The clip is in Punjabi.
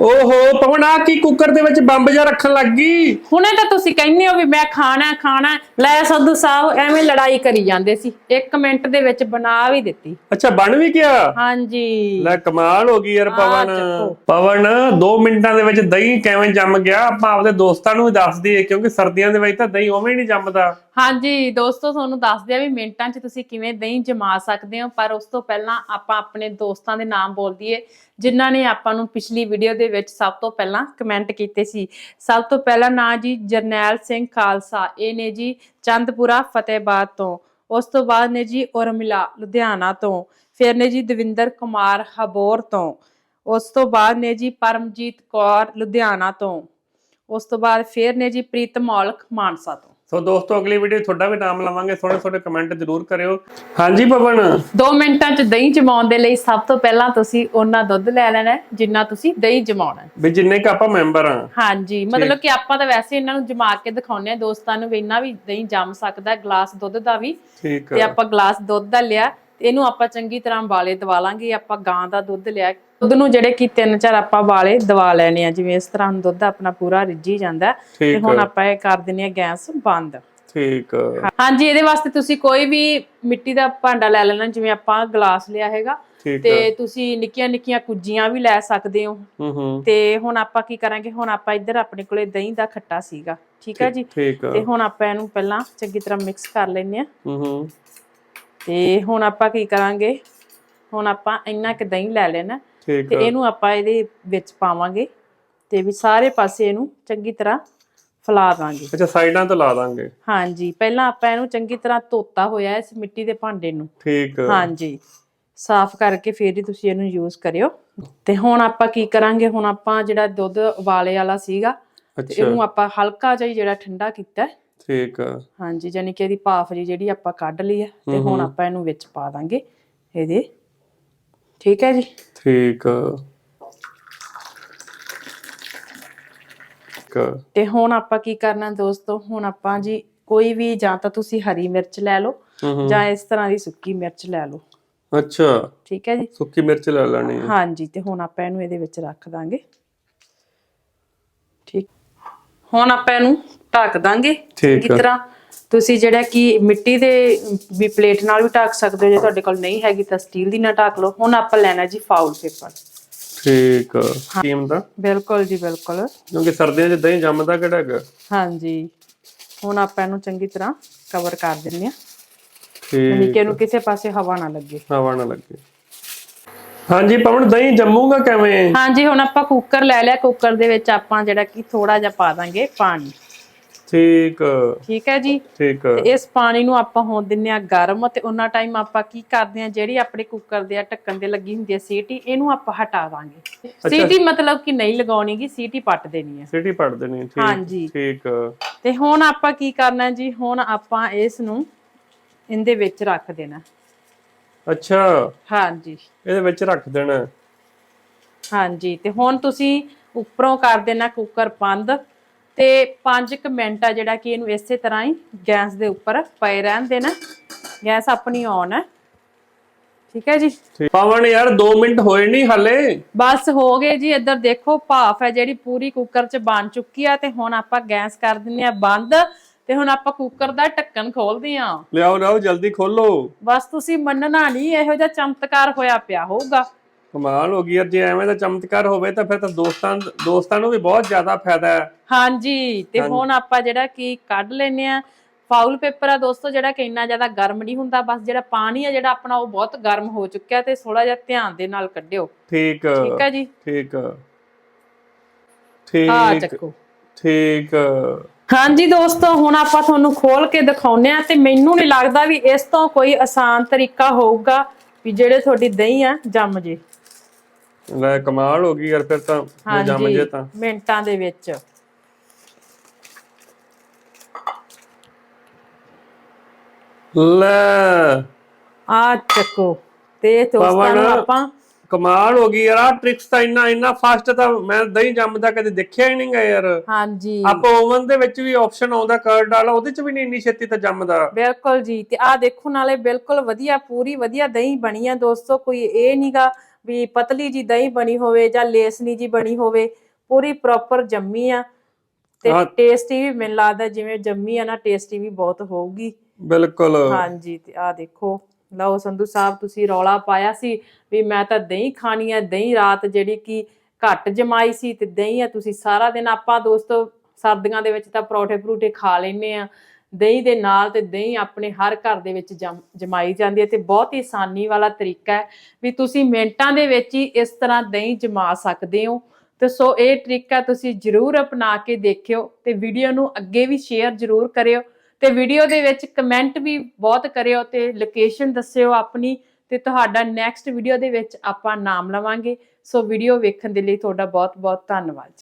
ਓਹੋ ਪਵਨ ਕੀ ਕੁੱਕਰ ਦੇ ਵਿੱਚ ਬੰਬ ਜਾ ਰੱਖਣ ਲੱਗ ਗਈ? ਹੁਣੇ ਤਾਂ ਤੁਸੀਂ ਕਹਿੰਦੇ ਹੋ ਵੀ ਮੈਂ ਖਾਣਾ ਹੈ, ਖਾਣਾ ਹੈ। ਲੈ ਸੰਧੂ ਸਾਹਿਬ ਐਵੇਂ ਲੜਾਈ ਕਰੀ ਜਾਂਦੇ ਸੀ। 1 ਮਿੰਟ ਦੇ ਵਿੱਚ ਬਣਾ ਵੀ ਦਿੱਤੀ। ਅੱਛਾ ਬਣ ਵੀ ਗਿਆ? ਹਾਂਜੀ। ਲੈ ਕਮਾਲ ਹੋ ਗਈ ਯਾਰ ਪਵਨ। ਚੱਕੋ। ਪਵਨ 2 ਮਿੰਟਾਂ ਦੇ ਵਿੱਚ ਦਹੀਂ ਕਿਵੇਂ ਜੰਮ ਗਿਆ? ਆਪਾਂ ਆਪਦੇ ਦੋਸਤਾਂ ਨੂੰ ਵੀ ਦੱਸ ਦਈਏ ਕਿਉਂਕਿ ਸਰਦੀਆਂ ਦੇ ਵਿੱਚ ਤਾਂ ਦਹੀਂ ਉਵੇਂ ਨਹੀਂ ਜੰਮਦਾ। ਹਾਂਜੀ, ਦੋਸਤੋ, ਤੁਹਾਨੂੰ ਦੱਸਦੇ ਆ ਵੀ ਮਿੰਟਾਂ 'ਚ ਤੁਸੀਂ ਕਿਵੇਂ ਦਹੀਂ ਜਮਾ ਸਕਦੇ ਹੋ, ਪਰ ਉਸ ਤੋਂ ਪਹਿਲਾਂ ਆਪਾਂ ਆਪਣੇ ਦੋਸਤਾਂ ਦੇ ਨਾਮ ਬੋਲ ਦਈਏ, ਜਿਨ੍ਹਾਂ ਨੇ ਆਪਾਂ ਨੂੰ ਪਿਛਲੀ ਵੀਡੀਓ ਦੇ ਵਿੱਚ ਸਭ ਤੋਂ ਪਹਿਲਾਂ ਕਮੈਂਟ ਕੀਤੇ ਸੀ। ਸਭ ਤੋਂ ਪਹਿਲਾ ਨਾਂ ਜੀ, ਜਰਨੈਲ ਸਿੰਘ ਖਾਲਸਾ, ਇਹ ਨੇ ਜੀ ਚੰਦਪੁਰਾ, ਫਤਿਹਬਾਦ ਤੋਂ। ਉਸ ਤੋਂ ਬਾਅਦ ਨੇ ਜੀ ਉਰਮਿਲਾ, ਲੁਧਿਆਣਾ ਤੋਂ। ਫਿਰ ਨੇ ਜੀ ਦਵਿੰਦਰ ਕੁਮਾਰ, ਹਬੋਰ ਤੋਂ। ਉਸ ਤੋਂ ਬਾਅਦ ਨੇ ਜੀ ਪਰਮਜੀਤ ਕੌਰ, ਲੁਧਿਆਣਾ ਤੋਂ। ਉਸ ਤੋਂ ਬਾਅਦ ਫਿਰ ਨੇ ਜੀ ਪ੍ਰੀਤਮ ਔਲਖ, ਮਾਨਸਾ ਤੋਂ। ਸੋ ਦੋਸਤੋ ਅਗਲੀ ਵੀਡੀਓ ਤੁਹਾਡਾ ਵੀ ਨਾਮ ਲਵਾਂਗੇ। ਥੋੜੇ ਥੋੜੇ ਕਮੈਂਟ ਜ਼ਰੂਰ ਕਰਿਓ। ਹਾਂਜੀ ਪਵਨ। 2 ਮਿੰਟਾਂ 'ਚ ਦਹੀਂ ਜਮਾਉਣ ਦੇ ਲਈ ਸਭ ਤੋਂ ਪਹਿਲਾਂ ਤੁਸੀਂ ਉਹਨਾਂ ਦੁੱਧ ਲੈ ਲੈਣਾ ਜਿੰਨਾ ਤੁਸੀਂ ਦਹੀਂ ਜਮਾਉਣਾ। ਵੀ ਜਿੰਨੇ ਕ ਆਪਾਂ ਮੈਂਬਰ ਆ ਹਾਂਜੀ ਮਤਲਬ ਕਿ ਆਪਾਂ ਤਾਂ ਵੈਸੇ ਇਹਨਾਂ ਨੂੰ ਜਮਾ ਕੇ ਦਿਖਾਉਂਦੇ ਆ ਦੋਸਤਾਂ ਨੂੰ ਵੀ ਇੰਨਾ ਵੀ ਦਹੀਂ ਜੰਮ ਸਕਦਾ ਗਲਾਸ ਦੁੱਧ ਦਾ ਵੀ। ਠੀਕ ਤੇ ਆਪਾਂ ਗਲਾਸ ਦੁੱਧ ਦਾ ਲਿਆ ਇਹਨੂੰ ਆਪਾਂ ਚੰਗੀ ਤਰ੍ਹਾਂ ਵਾਲੇ ਦਵਾ ਲਾਂਗੇ ਆਪਾਂ ਗਾਂ ਦਾ ਦੁੱਧ ਲਿਆ। ਦੁੱਧ ਨੂੰ ਜਿਹੜੇ ਕਿ ਤਿੰਨ ਚਾਰ ਆਪਾਂ ਵਾਲੇ ਦਵਾ ਲੈਣੇ ਆ ਜਿਵੇਂ ਇਸ ਤਰ੍ਹਾਂ ਹੁਣ ਦੁੱਧ ਆਪਣਾ ਪੂਰਾ ਰਿੱਝੀ ਜਾਂਦਾ। ਤੇ ਹੁਣ ਆਪਾਂ ਇਹ ਕਰ ਦਿੰਨੇ ਆ ਗੈਸ ਬੰਦ। ਠੀਕ। ਹਾਂਜੀ ਇਹਦੇ ਵਾਸਤੇ ਤੁਸੀਂ ਕੋਈ ਵੀ ਮਿੱਟੀ ਦਾ ਭਾਂਡਾ ਲੈ ਲੈਣਾ ਜਿਵੇਂ ਆਪਾਂ ਗਲਾਸ ਲਿਆ ਹੈਗਾ ਤੇ ਤੁਸੀਂ ਨਿੱਕੀਆਂ ਨਿੱਕੀਆਂ ਕੁੱਜੀਆਂ ਵੀ ਲੈ ਸਕਦੇ ਹੋ। ਤੇ ਹੁਣ ਆਪਾਂ ਕੀ ਕਰਾਂਗੇ ਹੁਣ ਆਪਾਂ ਇੱਧਰ ਆਪਣੇ ਕੋਲੇ ਦਹੀਂ ਦਾ ਖੱਟਾ ਸੀਗਾ ਠੀਕ ਹੈ ਜੀ? ਤੇ ਹੁਣ ਆਪਾਂ ਇਹਨੂੰ ਪਹਿਲਾਂ ਚੰਗੀ ਤਰ੍ਹਾਂ ਮਿਕਸ ਕਰ ਲੈਂਦੇ ਆ ਤੇ ਹੁਣ ਆਪਾਂ ਕੀ ਕਰਾਂਗੇ ਹੁਣ ਆਪਾਂ ਇੰਨਾ ਕਿ ਦਹੀਂ ਲੈ ਲੈਣਾ ਤੇ ਇਹਨੂੰ ਆਪਾਂ ਇਹਦੇ ਵਿੱਚ ਪਾਵਾਂਗੇ ਤੇ ਵੀ ਸਾਰੇ ਪਾਸੇ ਇਹਨੂੰ ਚੰਗੀ ਤਰ੍ਹਾਂ ਫੈਲਾ ਦਾਂਗੇ। ਅੱਛਾ ਸਾਈਡਾਂ ਤੋਂ ਲਾ ਦਾਂਗੇ। ਹਾਂਜੀ ਪਹਿਲਾਂ ਆਪਾਂ ਇਹਨੂੰ ਚੰਗੀ ਤਰ੍ਹਾਂ ਧੋਤਾ ਹੋਇਆ ਇਸ ਮਿੱਟੀ ਦੇ ਭਾਂਡੇ ਨੂੰ। ਠੀਕ ਹਾਂਜੀ ਸਾਫ਼ ਕਰਕੇ ਫਿਰ ਹੀ ਤੁਸੀਂ ਇਹਨੂੰ ਯੂਜ਼ ਕਰਿਓ। ਤੇ ਹੁਣ ਆਪਾਂ ਕੀ ਕਰਾਂਗੇ? ਹੁਣ ਆਪਾਂ ਜਿਹੜਾ ਦੁੱਧ ਉਬਾਲੇ ਵਾਲਾ ਸੀਗਾ ਤੇ ਇਹਨੂੰ ਆਪਾਂ ਹਲਕਾ ਜਿਹਾ ਜਿਹੜਾ ਠੰਡਾ ਕੀਤਾ। ਠੀਕ ਆ। ਹਾਂਜੀ ਯਾਨੀ ਕਿ ਇਹਦੀ ਭਾਫ ਜੀ ਜਿਹੜੀ ਆਪਾਂ ਕੱਢ ਲਈ ਹੈ ਤੇ ਹੁਣ ਆਪਾਂ ਇਹਨੂੰ ਵਿੱਚ ਪਾ ਦਾਂਗੇ ਇਹਦੇ ਠੀਕ ਹੈ ਜੀ? ਠੀਕ। ਆ ਠੀਕ। ਆ ਤੇ ਹੁਣ ਆਪਾਂ ਕੀ ਕਰਨਾ ਦੋਸਤੋ? ਹੁਣ ਆਪਾਂ ਜੀ ਕੋਈ ਵੀ ਜਾਂ ਤਾਂ ਤੁਸੀਂ ਹਰੀ ਮਿਰਚ ਲੈ ਲਓ ਜਾਂ ਇਸ ਤਰ੍ਹਾਂ ਦੀ ਸੁੱਕੀ ਮਿਰਚ ਲੈ ਲਓ। ਅੱਛਾ। ਠੀਕ ਹੈ ਜੀ? ਸੁੱਕੀ ਮਿਰਚ ਲੈ ਲੈਣੀ ਆ ਹਾਂਜੀ ਤੇ ਹੁਣ ਆਪਾਂ ਇਹਨੂੰ ਇਹਦੇ ਵਿੱਚ ਰੱਖ ਦਾਂਗੇ। ਠੀਕ। ਹੁਣ ਆਪਾਂ ਇਹਨੂੰ ਢੱਕ ਦਾਂਗੇ। ਚੰਗੀ ਆ। ਤਰ੍ਹਾਂ ਤੁਸੀਂ ਜਿਹੜਾ ਕਿ ਮਿੱਟੀ ਦੇ ਵੀ ਪਲੇਟ ਨਾਲ ਵੀ ਢੱਕ ਸਕਦੇ ਹੋ ਜੇ ਤੁਹਾਡੇ ਕੋਲ ਨਹੀਂ ਹੈਗੀ ਤਾਂ ਸਟੀਲ ਦੀ ਨਾਲ ਢੱਕ ਲਓ। ਹੁਣ ਆਪਾਂ ਲੈਣਾ ਜੀ ਫਾਉਲ ਪੇਪਰ। ਠੀਕ ਆ। ਦਾ? ਬਿਲਕੁਲ ਜੀ ਬਿਲਕੁਲ। ਕਿਉਂਕਿ ਸਰਦੀਆਂ 'ਚ ਦਹੀਂ ਜੰਮਦਾ ਕਿਹੜਾ ਹੈਗਾ? ਹਾਂਜੀ। ਹੁਣ ਆਪਾਂ ਇਹਨੂੰ ਚੰਗੀ ਤਰ੍ਹਾਂ ਕਵਰ ਕਰ ਦਿੰਦੇ ਆ ਠੀਕ ਕਿ ਇਹਨੂੰ ਕਿਸੇ ਪਾਸੇ ਹਵਾ ਨਾ ਲੱਗੇ। ਹਵਾ ਨਾ ਲੱਗੇ। ਹਾਂਜੀ ਪਵਨ ਦਹੀਂ ਜੰਮੂਗਾ ਕਿਵੇਂ? ਹਾਂਜੀ ਹੁਣ ਆਪਾਂ ਕੁੱਕਰ ਲੈ ਲਿਆ। ਕੁੱਕਰ ਦੇ ਵਿੱਚ ਆਪਾਂ ਜਿਹੜਾ ਕਿ ਥੋੜਾ ਜਿਹਾ ਪਾ ਦਾਂਗੇ ਪਾਣੀ। ਠੀਕ ਠੀਕ ਹੈ ਜੀ। ਠੀਕ ਇਸ ਪਾਣੀ ਨੂੰ ਆਪਾਂ ਹੋਣ ਦਿੰਨੇ ਆ ਗਰਮ ਤੇ ਉਹਨਾਂ ਟਾਈਮ ਆਪਾਂ ਕੀ ਕਰਦੇ ਆ ਜਿਹੜੀ ਆਪਣੇ ਕੁੱਕਰ ਦੇ ਆ ਢੱਕਣ ਦੇ ਲੱਗੀ ਹੁੰਦੀ ਆ ਸੀਟੀ ਇਹਨੂੰ ਆਪਾਂ ਹਟਾ ਦਾਂਗੇ। ਸੀਟੀ ਮਤਲਬ ਕਿ ਨਹੀਂ ਲਗਾਉਣੀਗੀ ਸੀਟੀ ਪੱਟ ਦੇਣੀ ਆ ਸਿਟੀ ਪੜ ਦੇਣੀ ਠੀਕ ਹਾਂਜੀ। ਠੀਕ। ਤੇ ਹੁਣ ਆਪਾਂ ਕੀ ਕਰਨਾ ਜੀ ਹੁਣ ਆਪਾਂ ਇਸ ਨੂੰ ਇਹਦੇ ਵਿੱਚ ਰੱਖ ਦੇਣਾ। ਅੱਛਾ। ਹਾਂਜੀ। ਇਹਦੇ ਵਿੱਚ ਰੱਖ ਦੇਣਾ। ਹਾਂਜੀ ਤੇ ਹੁਣ ਤੁਸੀਂ ਉੱਪਰੋਂ ਕਰ ਦੇਣਾ ਕੁੱਕਰ ਬੰਦ। ਤੇ 5 ਕੁ ਮਿੰਟ ਆ ਜਿਹੜਾ ਕਿ ਇਹਨੂੰ ਇਸੇ ਤਰ੍ਹਾਂ ਹੀ ਗੈਸ ਦੇ ਉੱਪਰ ਪਏ ਰਹਿਣ ਦੇਣਾ। ਗੈਸ ਆਪਣੀ ਔਨ ਹੈ ਠੀਕ ਹੈ ਜੀ। ਪਵਨ ਯਾਰ 2 ਮਿੰਟ ਹੋਏ ਨਹੀਂ ਹਲੇ। ਬਸ ਹੋ ਗਏ ਜੀ ਇੱਧਰ ਦੇਖੋ ਭਾਫ ਹੈ ਜਿਹੜੀ ਪੂਰੀ ਕੁੱਕਰ 'ਚ ਬਣ ਚੁੱਕੀ ਆ ਤੇ ਹੁਣ ਆਪਾਂ ਗੈਸ ਕਰ ਦਿੰਨੇ ਆ ਬੰਦ ਤੇ ਹੁਣ ਆਪਾਂ ਕੁੱਕਰ ਦਾ ਢੱਕਣ ਖੋਲਦੇ ਆ ਲਿਆਓ ਲਿਆਓ ਜਲਦੀ ਖੋਲੋ। ਬਸ ਤੁਸੀਂ ਮੰਨਣਾ ਨਹੀਂ ਇਹੋ ਜਿਹਾ ਚਮਤਕਾਰ ਹੋਇਆ ਪਿਆ ਹੋਊਗਾ। ਕਮਾਲ ਹੋ ਗਈ। ਯਾਰ ਜੇ ਐਵੇਂ ਦਾ ਚਮਤਕਾਰ ਹੋਵੇ ਤਾਂ ਫਿਰ ਤਾਂ ਦੋਸਤਾਂ ਦੋਸਤਾਂ ਨੂੰ ਵੀ ਬਹੁਤ ਜ਼ਿਆਦਾ ਫਾਇਦਾ ਹੈ। ਹਾਂਜੀ ਤੇ ਹੁਣ ਆਪਾਂ ਜਿਹੜਾ ਕੀ ਕੱਢ ਲੈਨੇ ਆ ਫਾਉਲ ਪੇਪਰ ਆ ਦੋਸਤੋ ਜਿਹੜਾ ਕਿ ਇੰਨਾ ਜ਼ਿਆਦਾ ਗਰਮ ਨਹੀਂ ਹੁੰਦਾ। ਬਸ ਜਿਹੜਾ ਪਾਣੀ ਆ ਜਿਹੜਾ ਆਪਣਾ ਉਹ ਬਹੁਤ ਗਰਮ ਹੋ ਚੁੱਕਿਆ ਤੇ ਥੋੜਾ ਜਿਹਾ ਧਿਆਨ ਦੇ ਨਾਲ ਕੱਢਿਓ। ਠੀਕ। ਠੀਕ ਹੈ ਜੀ? ਠੀਕ। ਆ ਠੀਕ। ਚੱਕੋ। ਠੀਕ। ਹਾਂਜੀ ਦੋਸਤੋ ਹੁਣ ਆਪਾਂ ਤੁਹਾਨੂੰ ਖੋਲ ਕੇ ਦਿਖਾਉਨੇ ਆ ਤੇ ਮੈਨੂੰ ਨਹੀਂ ਲੱਗਦਾ ਵੀ ਇਸ ਤੋਂ ਕੋਈ ਆਸਾਨ ਤਰੀਕਾ ਹੋਊਗਾ ਵੀ ਜਿਹੜੇ ਤੁਹਾਡੀ ਦਹੀਂ ਆ ਜੰਮ ਜੇ। ਲੈ ਕਮਾਲ ਹੋ ਗਈ ਯਾਰ ਫਿਰ ਤਾਂ ਜੇ ਜੰਮ ਜੇ ਤਾਂ। ਮਿੰਟਾਂ ਦੇ ਵਿੱਚ। ਲੈ। ਆ ਚੱਕੋ ਤੇ। ਨੂੰ ਆਪਾਂ ਕਮਾਲ ਹੋ ਗਈ ਯਾਰ ਆ ਟ੍ਰਿਕਸ ਤਾਂ ਇੰਨਾ ਇੰਨਾ ਫਾਸਟ ਤਾਂ ਮੈਂ ਦਹੀਂ ਜੰਮਦਾ ਕਦੇ ਦੇਖਿਆ ਹੀ ਨਹੀਂਗਾ ਯਾਰ। ਹਾਂਜੀ। ਆਪਾਂ ਓਵਨ ਦੇ ਵਿੱਚ ਵੀ ਆਪਸ਼ਨ ਆਉਂਦਾ ਕਰਡ ਵਾਲਾ ਉਹਦੇ ਚ ਵੀ ਨਹੀਂ ਇੰਨੀ ਛੇਤੀ ਤਾਂ ਜੰਮਦਾ। ਬਿਲਕੁਲ ਜੀ ਤੇ ਆ ਦੇਖੋ ਨਾਲੇ ਬਿਲਕੁਲ ਵਧੀਆ ਪੂਰੀ ਵਧੀਆ ਦਹੀਂ ਬਣੀ ਆ ਦੋਸਤੋ ਕੋਈ ਇਹ ਨਹੀਂਗਾ ਵੀ ਪਤਲੀ ਜੀ ਦਹੀਂ ਬਣੀ ਹੋਵੇ ਜਾਂ ਲੇਸਨੀ ਜੀ ਬਣੀ ਹੋਵੇ ਪੂਰੀ ਪ੍ਰੋਪਰ ਜੰਮੀ ਆ। ਤੇ। ਟੇਸਟੀ ਵੀ ਮੈਨੂੰ ਲੱਗਦਾ ਜਿਵੇਂ ਜੰਮੀ ਆ ਨਾ ਟੇਸਟੀ ਵੀ ਬਹੁਤ ਹੋਊਗੀ। ਬਿਲਕੁਲ। ਹਾਂਜੀ ਤੇ ਆ ਦੇਖੋ। ਲਓ ਸੰਧੂ ਸਾਹਿਬ, ਤੁਸੀਂ ਰੌਲਾ ਪਾਇਆ ਸੀ ਵੀ ਮੈਂ ਤਾਂ ਦਹੀਂ ਖਾਣੀ ਹੈ ਦਹੀਂ ਰਾਤ ਜਿਹੜੀ ਕਿ ਘੱਟ ਜਮਾਈ ਸੀ ਤੇ ਦਹੀਂ ਆ, ਤੁਸੀਂ ਸਾਰਾ ਦਿਨ ਆਪਾਂ ਦੋਸਤੋ ਸਰਦੀਆਂ ਦੇ ਵਿੱਚ ਤਾਂ ਪਰੌਠੇ ਪਰੂਠੇ ਖਾ ਲੈਨੇ ਆ। ਦਹੀਂ ਦੇ ਨਾਲ ਤੇ ਦਹੀਂ ਆਪਣੇ ਹਰ ਘਰ ਦੇ ਵਿੱਚ ਜਮ- ਜਮਾਈ ਜਾਂਦੀ ਹੈ ਤੇ ਬਹੁਤ ਹੀ ਆਸਾਨੀ ਵਾਲਾ ਤਰੀਕਾ ਹੈ ਵੀ ਤੁਸੀਂ ਮਿੰਟਾਂ ਦੇ ਵਿੱਚ ਹੀ ਇਸ ਤਰ੍ਹਾਂ ਦਹੀਂ ਜਮਾ ਸਕਦੇ ਹੋ। ਤੇ ਸੋ ਇਹ ਤਰੀਕਾ ਤੁਸੀਂ ਜਰੂਰ ਅਪਣਾ ਕੇ ਦੇਖਿਓ ਤੇ ਵੀਡੀਓ ਨੂੰ ਅੱਗੇ ਵੀ ਸ਼ੇਅਰ ਜਰੂਰ ਕਰਿਓ। ਤੇ ਵੀਡੀਓ ਦੇ ਵਿੱਚ ਕਮੈਂਟ ਵੀ ਬਹੁਤ ਕਰਿਓ ਤੇ ਲੋਕੇਸ਼ਨ ਦੱਸਿਓ ਆਪਣੀ ਤੇ ਤੁਹਾਡਾ ਨੈਕਸਟ ਵੀਡੀਓ ਦੇ ਵਿੱਚ ਆਪਾਂ ਨਾਮ ਲਵਾਂਗੇ। ਸੋ ਵੀਡੀਓ ਵੇਖਣ ਦੇ ਲਈ ਤੁਹਾਡਾ ਬਹੁਤ ਬਹੁਤ ਧੰਨਵਾਦ। ਜੀ